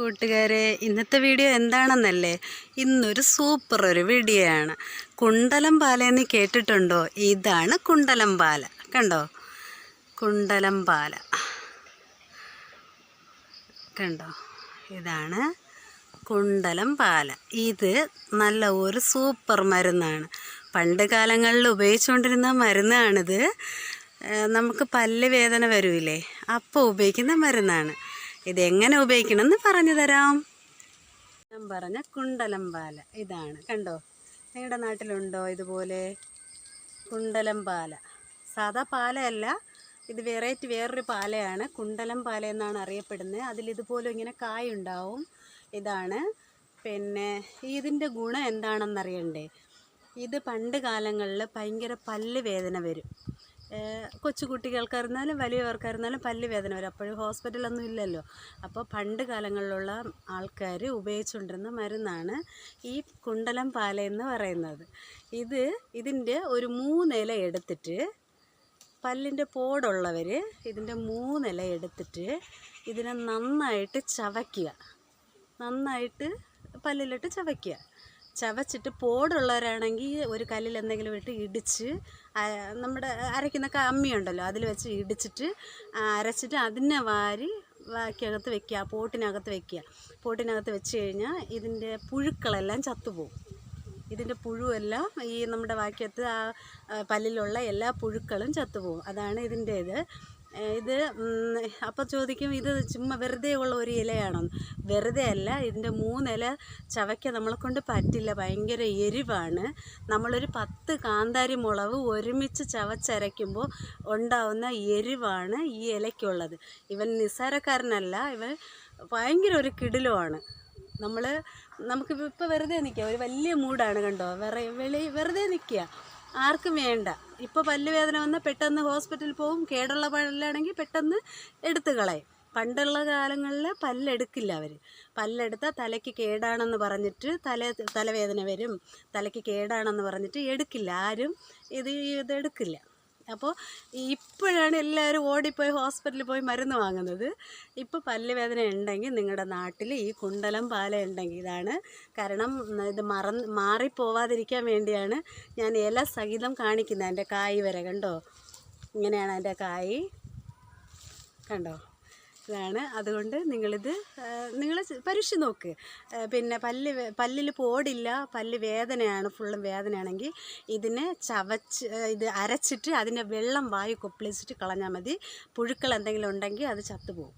കൂട്ടുകാരെ ഇന്നത്തെ വീഡിയോ എന്താണെന്നല്ലേ? ഇന്നൊരു സൂപ്പർ ഒരു വീഡിയോ ആണ് കുണ്ടലം എന്ന് കേട്ടിട്ടുണ്ടോ? ഇതാണ് കുണ്ടലം പാല. കണ്ടോ? കുണ്ടലം പാല. കണ്ടോ? ഇതാണ് കുണ്ടലം പാല. ഇത് നല്ല ഒരു സൂപ്പർ മരുന്നാണ്. പണ്ട് കാലങ്ങളിൽ ഉപയോഗിച്ചുകൊണ്ടിരുന്ന മരുന്നാണിത്. നമുക്ക് പല്ല് വേദന വരൂലേ അപ്പോൾ ഉപയോഗിക്കുന്ന മരുന്നാണ്. ഇതെങ്ങനെ ഉപയോഗിക്കണമെന്ന് പറഞ്ഞു തരാം. ഞാൻ പറഞ്ഞ കുണ്ടലം പാല. ഇതാണ്. കണ്ടോ? നിങ്ങളുടെ നാട്ടിലുണ്ടോ ഇതുപോലെ കുണ്ടലം പാല? സാധാ പാലയല്ല. ഇത് വെറൈറ്റി വേറൊരു പാലയാണ്. കുണ്ടലം പാല എന്നാണ് അറിയപ്പെടുന്നത്. അതിലിതുപോലെ ഇങ്ങനെ കായുണ്ടാവും ഇതാണ്. പിന്നെ ഇതിന്റെ ഗുണം എന്താണെന്നറിയണ്ടേ? ഇത് പണ്ട് കാലങ്ങളിൽ ഭയങ്കര പല്ല് വേദന വരും. കൊച്ചു കുട്ടികൾക്കായിരുന്നാലും വലിയവർക്കായിരുന്നാലും പല്ല് വേദന വരും. അപ്പോഴും ഹോസ്പിറ്റലൊന്നും ഇല്ലല്ലോ. അപ്പോൾ പണ്ട് കാലങ്ങളിലുള്ള ആൾക്കാർ ഉപയോഗിച്ചുകൊണ്ടിരുന്ന മരുന്നാണ് ഈ കുണ്ടലം പാല എന്ന് പറയുന്നത്. ഇത് ഇതിന്റെ ഒരു മൂന്നില എടുത്തിട്ട് പല്ലിന്റെ പോടുള്ളവർ ഇതിന്റെ മൂന്നില എടുത്തിട്ട് ഇതിനെ നന്നായിട്ട് ചവയ്ക്കുക. നന്നായിട്ട് പല്ലിലിട്ട് ചവയ്ക്കുക. ചവച്ചിട്ട് പോടുള്ളവരാണെങ്കിൽ ഒരു കല്ലിൽ എന്തെങ്കിലും ഇട്ട് ഇടിച്ച് നമ്മുടെ അരയ്ക്കുന്ന കമ്മിയുണ്ടല്ലോ അതിൽ വെച്ച് ഇടിച്ചിട്ട് അരച്ചിട്ട് അതിനെ വാരി വാക്കിയകത്ത് വെക്കുക പോട്ടിനകത്ത് വെക്കുക. പോട്ടിനകത്ത് വെച്ച് കഴിഞ്ഞാൽ ഇതിന്റെ പുഴുക്കളെല്ലാം ചത്തുപോകും. ഇതിന്റെ പുഴുവെല്ലാം ഈ നമ്മുടെ വാക്യത്ത് ആ പല്ലിലുള്ള എല്ലാ പുഴുക്കളും ചത്തുപോകും. അതാണ് ഇതിന്റെ ഇത് ഇത് അപ്പോൾ ചോദിക്കും ഇത് ചുമ്മാ വെറുതെ ഉള്ള ഒരു ഇലയാണോ? വെറുതെ അല്ല ഇതിന്റെ മൂന്നില ചവയ്ക്ക നമ്മളെ കൊണ്ട് പറ്റില്ല ഭയങ്കര എരിവാണ്. നമ്മളൊരു പത്ത് കാന്താരി മുളവ് ഒരുമിച്ച് ചവച്ചരയ്ക്കുമ്പോൾ ഉണ്ടാവുന്ന എരിവാണ് ഈ ഇലയ്ക്കുള്ളത്. ഇവൻ നിസ്സാരക്കാരനല്ല ഇവൻ ഭയങ്കര ഒരു കിടിലുമാണ് നമ്മൾ നമുക്ക് ഇപ്പോൾ വെറുതെ നിൽക്കുക ഒരു വലിയ മൂടാണ് കണ്ടോ? വെറ വെളി വെറുതെ നിൽക്കുക ആർക്കും വേണ്ട. ഇപ്പോൾ പല്ലുവേദന വന്നാൽ പെട്ടെന്ന് ഹോസ്പിറ്റലിൽ പോകും കേടുള്ള പല്ലാണെങ്കിൽ പെട്ടെന്ന് എടുത്തു കളയും. പണ്ടുള്ള കാലങ്ങളിൽ പല്ലെടുക്കില്ല അവർ പല്ലെടുത്താൽ തലയ്ക്ക് കേടാണെന്ന് പറഞ്ഞിട്ട് തല തലവേദന വരും. തലയ്ക്ക് കേടാണെന്ന് പറഞ്ഞിട്ട് എടുക്കില്ല. ആരും ഇത് ഇത് എടുക്കില്ല. അപ്പോൾ ഇപ്പോഴാണ് എല്ലാവരും ഓടിപ്പോയി ഹോസ്പിറ്റലിൽ പോയി മരുന്ന് വാങ്ങുന്നത്. ഇപ്പോൾ പല്ലുവേദന ഉണ്ടെങ്കിൽ നിങ്ങളുടെ നാട്ടിൽ ഈ കുണ്ടലം പാല ഉണ്ടെങ്കിൽ ഇതാണ്. കാരണം ഇത് മറന്ന് മാറിപ്പോവാതിരിക്കാൻ വേണ്ടിയാണ് ഞാൻ ഇല സഹിതം കാണിക്കുന്നത്. എന്റെ കായ് വരെ കണ്ടോ? ഇങ്ങനെയാണ് എന്റെ കായ്. കണ്ടോ? ഇതാണ് അതുകൊണ്ട് നിങ്ങളിത് നിങ്ങൾ പരീക്ഷ നോക്ക്. പിന്നെ പല്ല് പല്ലിൽ പോടില്ല പല്ല് വേദനയാണ് ഫുള്ളും വേദനയാണെങ്കിൽ ഇതിനെ ചവച്ച് ഇത് അരച്ചിട്ട് അതിന്റെ വെള്ളം വായു കൊപ്പിളിച്ചിട്ട് കളഞ്ഞാൽ മതി. പുഴുക്കൾ എന്തെങ്കിലും ഉണ്ടെങ്കിൽ അത് ചത്തുപോകും.